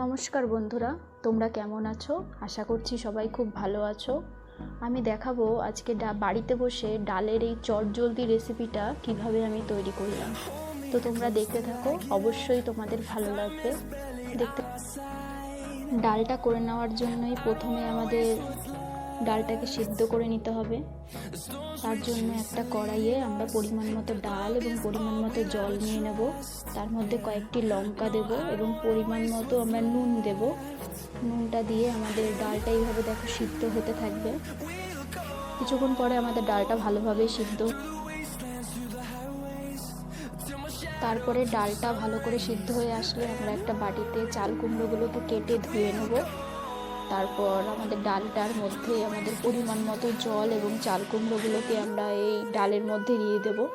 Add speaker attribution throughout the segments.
Speaker 1: নমস্কার বন্ধুরা, তোমরা কেমন আছো? আশা করছি সবাই খুব ভালো আছো। আমি দেখাবো আজকে ডা বাড়িতে বসে ডালের এই চটজলদি রেসিপিটা কীভাবে আমি তৈরি করলাম। তো তোমরা দেখতে থাকো, অবশ্যই তোমাদের ভালো লাগবে। দেখতে ডালটা করে নেওয়ার জন্যই প্রথমে আমাদের ডালটাকে সিদ্ধ করে নিতে হবে। তার জন্য একটা কড়াইয়ে আমরা পরিমাণ মতো ডাল এবং পরিমাণ মতো জল নিয়ে নেব। তার মধ্যে কয়েকটি লঙ্কা দেব এবং পরিমাণ মতো আমরা নুন দেব। নুনটা দিয়ে আমাদের ডালটা এইভাবে দেখো সিদ্ধ হতে থাকবে। কিছুক্ষণ পরে আমাদের ডালটা ভালোভাবে সিদ্ধ তারপরে ডালটা ভালো করে সিদ্ধ হয়ে আসলে আমরা একটা বাটিতে চাল কুমড়োগুলোকে কেটে ধুয়ে নেব। তারপর আমাদের ডালটার মধ্যে আমাদের পরিমাণ মতো জল এবং চাল কুমড়োগুলোকে আমরা এই ডালের মধ্যে দিয়ে দেব।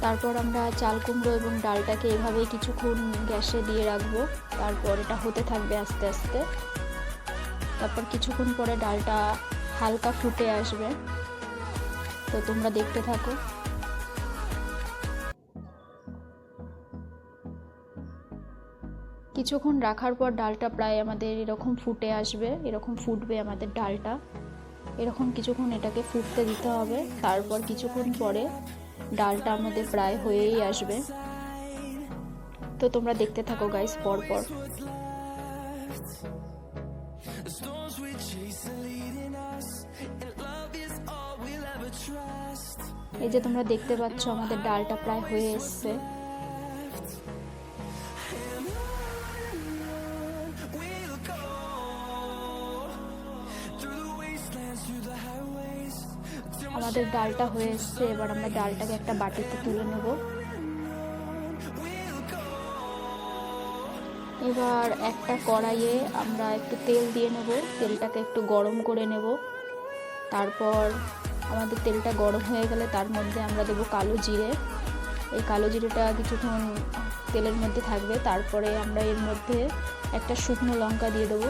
Speaker 1: তারপর আমরা চাল কুমড়ো এবং ডালটাকে এভাবেই কিছুক্ষণ গ্যাসে দিয়ে রাখব। তারপর এটা হতে থাকবে আস্তে আস্তে। তারপর কিছুক্ষণ পরে ডালটা হালকা ফুটে আসবে। তো তোমরা দেখতে থাকো। কিছুক্ষণ রাখার পর ডালটা প্রায় আমাদের এরকম ফুটে আসবে, এরকম ফুটবে আমাদের ডালটা। এরকম কিছুক্ষণ এটাকে ফুটতে দিতে হবে, তারপর কিছুক্ষণ পরে ডালটা আমাদের প্রায় হয়েই আসবে। তো তোমরা দেখতে থাকো গাইস পর পর এই যে তোমরা দেখতে পাচ্ছ আমাদের ডালটা প্রায় হয়ে এসছে। আমাদের ডালটা হয়ে এসছে, এবার আমরা ডালটাকে একটা বাটিতে তুলে নেব। এবার একটা কড়াইয়ে আমরা একটু তেল দিয়ে নেব, তেলটাকে একটু গরম করে নেব। তারপর আমাদের তেলটা গরম হয়ে গেলে তার মধ্যে আমরা দেবো কালো জিরে। এই কালো জিরেটা কিছুক্ষণ তেলের মধ্যে থাকবে, তারপরে আমরা এর মধ্যে একটা শুকনো লঙ্কা দিয়ে দেবো।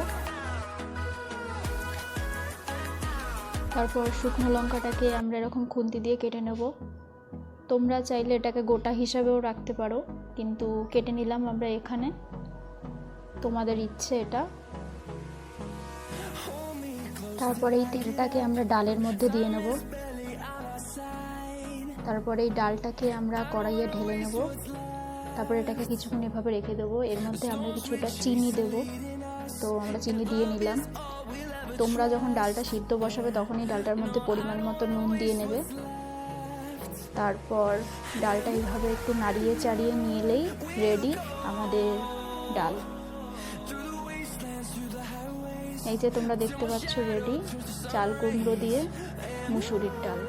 Speaker 1: তারপর শুকনো লঙ্কাটাকে আমরা এরকম খুন্তি দিয়ে কেটে নেব। তোমরা চাইলে এটাকে গোটা হিসাবেও রাখতে পারো, কিন্তু কেটে নিলাম আমরা এখানে। তোমাদের ইচ্ছে এটা। তারপরে এই তেলটাকে আমরা ডালের মধ্যে দিয়ে নেব। তারপরে এই ডালটাকে আমরা কড়াইয়ে ঢেলে নেব। তারপরে এটাকে কিছুক্ষণ এভাবে রেখে দেবো। এর মধ্যে আমরা কিছুটা চিনি দেব। তো আমরা চিনি দিয়ে নিলাম। তোমরা যখন ডালটা সিদ্ধ বসাবে, তখনই ডালটার মধ্যে পরিমাণ মতো নুন দিয়ে নেবে। তারপর ডালটা এইভাবে একটু নাড়িয়ে চাড়িয়ে নিলেই রেডি আমাদের ডাল। এই যে তোমরা দেখতে পাচ্ছ রেডি চাল কুমড়ো দিয়ে মুসুরির ডাল।